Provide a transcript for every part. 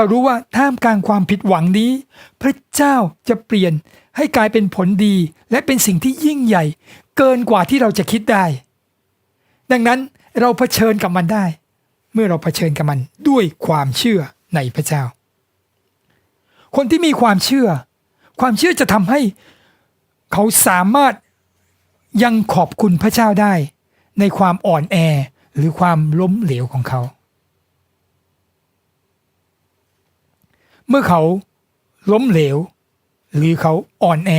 เรารู้ว่าท่ามกลางความผิดหวังนี้ พระเจ้าจะเปลี่ยนให้กลายเป็นผลดี และเป็นสิ่งที่ยิ่งใหญ่ เกินกว่าที่เราจะคิดได้ ดังนั้นเราเผชิญกับมันได้ เมื่อเราเผชิญกับมันด้วยความเชื่อในพระเจ้า คนที่มีความเชื่อ ความเชื่อจะทำให้เขาสามารถยังขอบคุณพระเจ้าได้ ในความอ่อนแอหรือความล้มเหลวของเขา เมื่อเขาล้มเหลว หรือเขาอ่อนแอ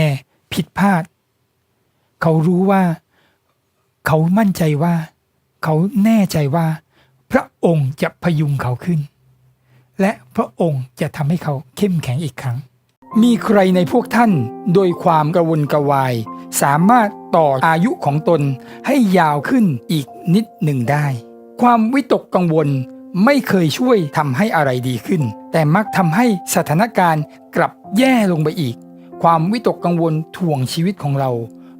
ผิดพลาด เขารู้ว่า เขามั่นใจว่า เขาแน่ใจว่า พระองค์จะพยุงเขาขึ้น และพระองค์จะทำให้เขาเข้มแข็งอีกครั้ง มีใครในพวกท่านโดยความกระวนกระวาย สามารถต่ออายุของตนให้ยาวขึ้นอีกนิดหนึ่งได้ ความวิตกกังวล ไม่เคยช่วยทำให้อะไรดีขึ้น แต่มักทำให้สถานการณ์กลับแย่ลงไปอีก ความวิตกกังวลถ่วงชีวิตของเรา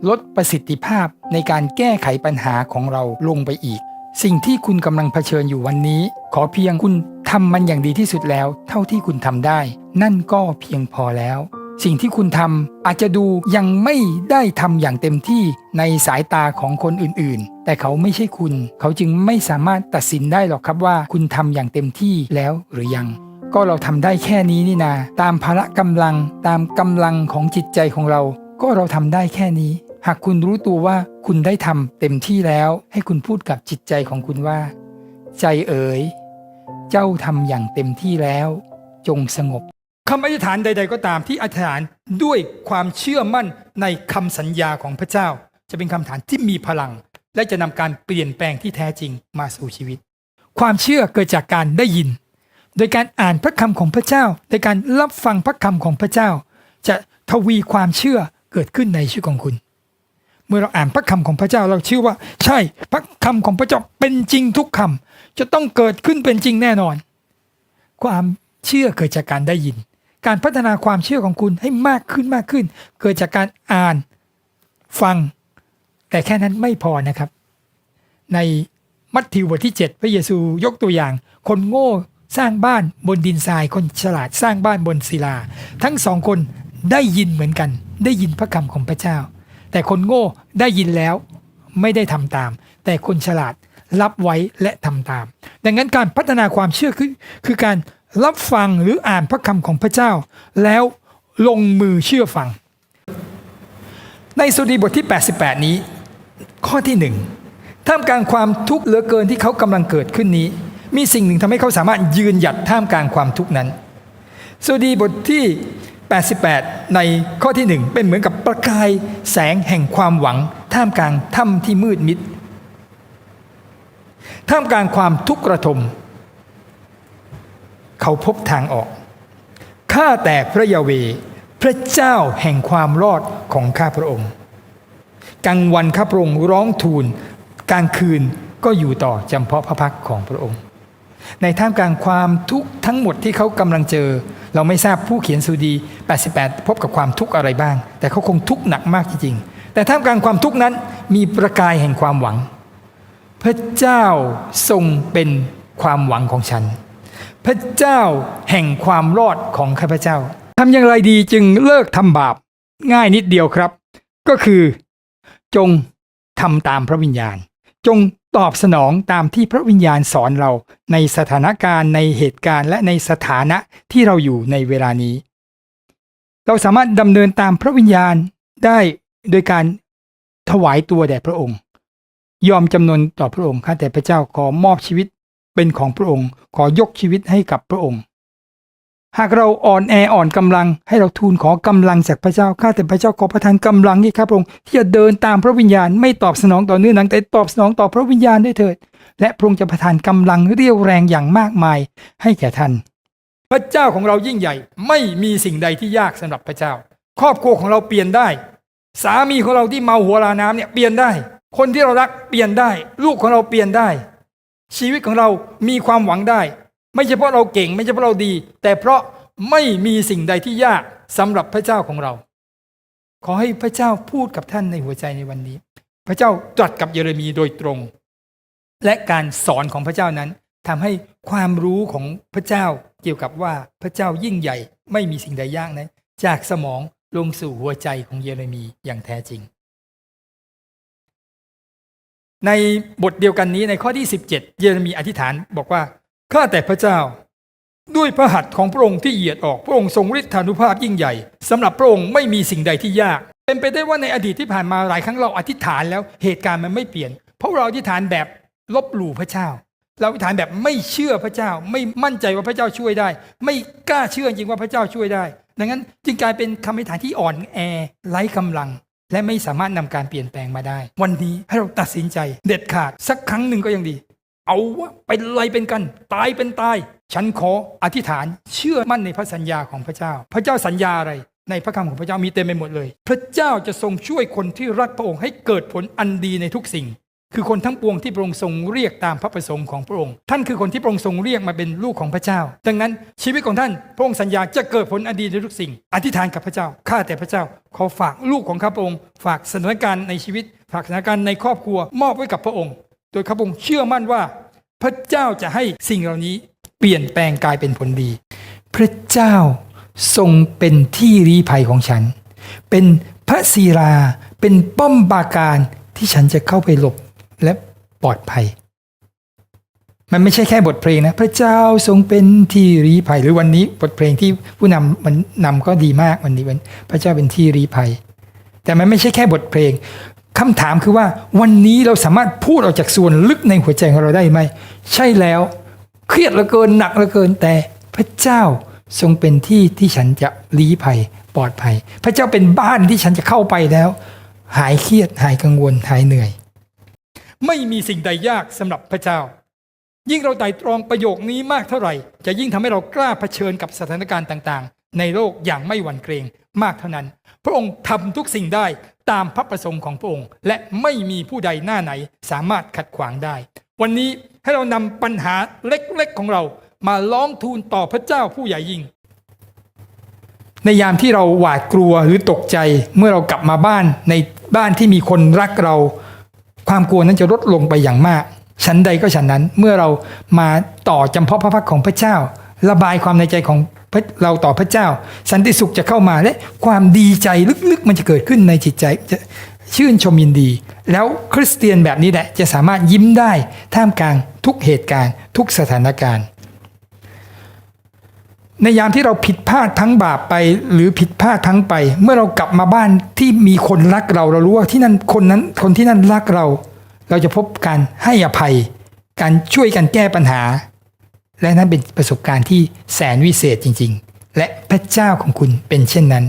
ลดประสิทธิภาพในการแก้ไขปัญหาของเราลงไปอีก สิ่งที่คุณกำลังเผชิญอยู่วันนี้ ขอเพียงคุณทำมันอย่างดีที่สุดแล้ว เท่าที่คุณทำได้ นั่นก็เพียงพอแล้ว สิ่งที่คุณทำอาจจะดูยังไม่ได้ทำอย่างเต็มที่ในสายตาของคนอื่นๆ แต่เขาไม่ใช่คุณ เขาจึงไม่สามารถตัดสินได้หรอกครับว่าคุณทำอย่างเต็มที่แล้วหรือยัง ก็เราทำได้แค่นี้นี่นา ตามพละกำลังตามกำลังของจิตใจของเรา ก็เราทำได้แค่นี้ หากคุณรู้ตัวว่าคุณได้ทำเต็มที่แล้ว ให้คุณพูดกับจิตใจของคุณว่า ใจเอ๋ย เจ้าทำอย่างเต็มที่แล้ว จงสงบ คำอธิษฐานใด ๆ ก็ตามที่อธิษฐานด้วยความเชื่อมั่นในคำสัญญาของพระเจ้า จะเป็นคำฐานที่มีพลัง และจะนำการเปลี่ยนแปลงที่แท้จริงมาสู่ชีวิต ความเชื่อเกิดจากการได้ยิน โดยการอ่านพระคำของพระเจ้า โดยการรับฟังพระคำของพระเจ้า จะทวีความเชื่อเกิดขึ้นในชีวิตของคุณ เมื่อเราอ่านพระคำของพระเจ้าเราเชื่อว่า ใช่พระคำของพระเจ้าเป็นจริงทุกคำจะต้องเกิดขึ้นเป็นจริงแน่นอน ความเชื่อเกิดจากการได้ยิน การพัฒนาความเชื่อของคุณให้มากขึ้นมากขึ้น เกิดจากการอ่านฟัง แต่แค่นั้นไม่พอนะครับ ในมัทธิวบทที่ 7 พระเยซูยกตัวอย่าง คนโง่สร้างบ้านบนดินทราย คนฉลาดสร้างบ้านบนศิลา ทั้งสองคนได้ยินเหมือนกัน ได้ยินพระคำของพระเจ้า แต่คนโง่ได้ยินแล้วไม่ได้ทำตาม แต่คนฉลาดรับไว้และทำตาม ดังนั้นการพัฒนาความเชื่อคือคือการ รับฟังหรืออ่านพระคำของพระเจ้า แล้วลงมือเชื่อฟัง ในสุดีบทที่ 88 นี้ ข้อที่หนึ่งท่ามกลางความทุกข์เหลือเกินที่เขากำลังเกิดขึ้นนี้ มีสิ่งหนึ่งทำให้เขาสามารถยืนหยัดท่ามกลางความทุกข์นั้นสุดีบทที่ 88 ในข้อที่หนึ่งเป็นเหมือนกับประกายแสงแห่งความหวัง ท่ามกลางถ้ำที่มืดมิด ท่ามกลางความทุกข์ระทม เขาพบทางออก ข้าแต่พระยาเว พระเจ้าแห่งความรอดของข้าพระองค์ กลางวันข้าพระองค์ร้องทูล กลางคืนก็อยู่ต่อจำเพาะพระพักของพระองค์ ในท่ามกลางความทุกข์ทั้งหมดที่เขากำลังเจอ เราไม่ทราบผู้เขียนสุดี 88 พบกับความทุกข์อะไรบ้าง แต่เขาคงทุกข์หนักมากจริงๆ แต่ท่ามกลางความทุกข์นั้นมีประกายแห่งความหวัง พระเจ้าทรงเป็นความหวังของฉัน พระเจ้าแห่งความรอดของข้าพเจ้าทำอย่างไรดีจึงเลิกทำบาปง่ายนิดเดียวครับ ก็คือ จงทำตามพระวิญญาณ จงตอบสนองตามที่พระวิญญาณสอนเราในสถานการณ์ในเหตุการณ์ และในสถานะที่เราอยู่ในเวลานี้ เราสามารถดำเนินตามพระวิญญาณได้โดยการถวายตัวแด่พระองค์ ยอมจำนนต่อพระองค์ข้าแต่พระเจ้าขอมอบชีวิต เป็นของพระองค์ ขอยกชีวิตให้กับพระองค์ หากเราอ่อนแออ่อนกำลังให้เราทูลขอกำลังจากพระเจ้าข้าแต่พระเจ้าขอประทานกำลังให้ข้าพระองค์ที่จะเดินตามพระวิญญาณไม่ตอบสนองต่อเนื้อหนังแต่ตอบสนองต่อพระวิญญาณด้วยเถิด และพระองค์จะประทานกำลังเรี่ยวแรงอย่างมากมายให้แก่ท่านพระเจ้าของเรายิ่งใหญ่ไม่มีสิ่งใดที่ยากสำหรับพระเจ้า ครอบครัวของเราเปลี่ยนได้ สามีของเราที่เมาหัวลาน้ำเนี่ยเปลี่ยนได้ คนที่เรารักเปลี่ยนได้ ลูกของเราเปลี่ยนได้ ชีวิตของเรามีความหวังได้ ไม่ใช่เพราะเราเก่ง ไม่ใช่เพราะเราดี แต่เพราะไม่มีสิ่งใดที่ยากสำหรับพระเจ้าของเรา ขอให้พระเจ้าพูดกับท่านในหัวใจในวันนี้ พระเจ้าตรัสกับเยเรมีโดยตรง และการสอนของพระเจ้านั้นทำให้ความรู้ของพระเจ้าเกี่ยวกับว่าพระเจ้ายิ่งใหญ่ ไม่มีสิ่งใดยากนั้นจากสมองลงสู่หัวใจของเยเรมีอย่างแท้จริง ในบทเดียวกันนี้ในข้อที่ 17 เยเรมีอธิษฐานบอกว่า ข้าแต่พระเจ้า ด้วยพระหัตถ์ของพระองค์ที่เหยียดออกพระองค์ทรงฤทธานุภาพยิ่งใหญ่สำหรับพระองค์ไม่มีสิ่งใดที่ยาก เป็นไปได้ว่าในอดีตที่ผ่านมาหลายครั้งเราอธิษฐานแล้วเหตุการณ์มันไม่เปลี่ยน เพราะเราอธิษฐานแบบลบหลู่พระเจ้า เราอธิษฐานแบบไม่เชื่อพระเจ้า ไม่มั่นใจว่าพระเจ้าช่วยได้ ไม่กล้าเชื่อจริงว่าพระเจ้าช่วยได้ ดังนั้นจึงกลายเป็นคำอธิษฐานที่อ่อนแอไร้กำลัง และไม่สามารถนำการเปลี่ยนแปลงมาได้ วันนี้ให้เราตัดสินใจเด็ดขาดสักครั้งหนึ่งก็ยังดี เอาวะเป็นอะไรเป็นกัน ตายเป็นตาย ฉันขออธิษฐาน เชื่อมั่นในพระสัญญาของพระเจ้า พระเจ้าสัญญาอะไรในพระคำของพระเจ้ามีเต็มไปหมดเลย พระเจ้าจะทรงช่วยคนที่รักพระองค์ให้เกิดผลอันดีในทุกสิ่ง คือคนทั้งปวงที่พระองค์ทรงเรียกตามพระประสงค์ของพระองค์ ท่านคือคนที่พระองค์ทรงเรียกมาเป็นลูกของพระเจ้า ดังนั้นชีวิตของท่านพระองค์สัญญาจะเกิดผลอดีในทุกสิ่ง อธิษฐานกับพระเจ้าข้าแต่พระเจ้า ขอฝากลูกของข้าพระองค์ ฝากสถานการณ์ในชีวิต ฝากสถานการณ์ในครอบครัวมอบไว้กับพระองค์ โดยข้าพระองค์เชื่อมั่นว่า พระเจ้าจะให้สิ่งเหล่านี้เปลี่ยนแปลงกลายเป็นผลดี พระเจ้าทรงเป็นที่รีภัยของฉัน เป็นพระศิลาเป็นป้อมปราการที่ฉันจะเข้าไปหลบ และปลอดภัย มันไม่ใช่แค่บทเพลงนะ พระเจ้าทรงเป็นที่รีภัย หรือวันนี้บทเพลงที่ผู้นำมันนำก็ดีมากวันนี้เป็นพระเจ้าเป็นที่รีภัย แต่มันไม่ใช่แค่บทเพลงคำถามคือว่าวันนี้เราสามารถพูดออกจากส่วนลึกในหัวใจของเราได้ไหม ใช่แล้ว เครียดเหลือเกินหนักเหลือเกินแต่พระเจ้าทรงเป็นที่ที่ฉันจะลี้ภัยปลอดภัย พระเจ้าเป็นบ้านที่ฉันจะเข้าไปแล้ว หายเครียดหายกังวลหายเหนื่อย ไม่มีสิ่งใดยากสำหรับพระเจ้า ยิ่งเราไต่ตรองประโยคนี้มากเท่าไหร่ จะยิ่งทำให้เรากล้าเผชิญกับสถานการณ์ต่างๆ ในโลกอย่างไม่หวั่นเกรงมากเท่านั้น พระองค์ทำทุกสิ่งได้ตามพระประสงค์ของพระองค์ และไม่มีผู้ใดหน้าไหนสามารถขัดขวางได้ วันนี้ให้เรานำปัญหาเล็กๆของเรามาร้องทูลต่อพระเจ้าผู้ใหญ่ยิ่ง ในยามที่เราหวาดกลัวหรือตกใจเมื่อเรากลับมาบ้านในบ้านที่มีคนรักเรา ความกลัวนั้นจะลดลงไปอย่างมากฉันใดก็ฉันนั้นเมื่อเรามาต่อจำเพาะพระพักของพระเจ้า ระบายความในใจของเราต่อพระเจ้า สันติสุขจะเข้ามาและความดีใจลึกๆ มันจะเกิดขึ้นในจิตใจจะชื่นชมยินดี แล้วคริสเตียนแบบนี้แหละจะสามารถยิ้มได้ท่ามกลางทุกเหตุการณ์ ทุกสถานการณ์ ในยามที่เราผิดพลาดทั้งบาปไป หรือผิดพลาดทั้งไป เมื่อเรากลับมาบ้านที่มีคนรักเราเรารู้ว่าที่นั่นคนนั้นคนที่นั่นรักเรา เราจะพบการให้อภัย การช่วยกันแก้ปัญหา และนั่นเป็นประสบการณ์ที่แสนวิเศษจริง ๆ และพระเจ้าของคุณเป็นเช่นนั้น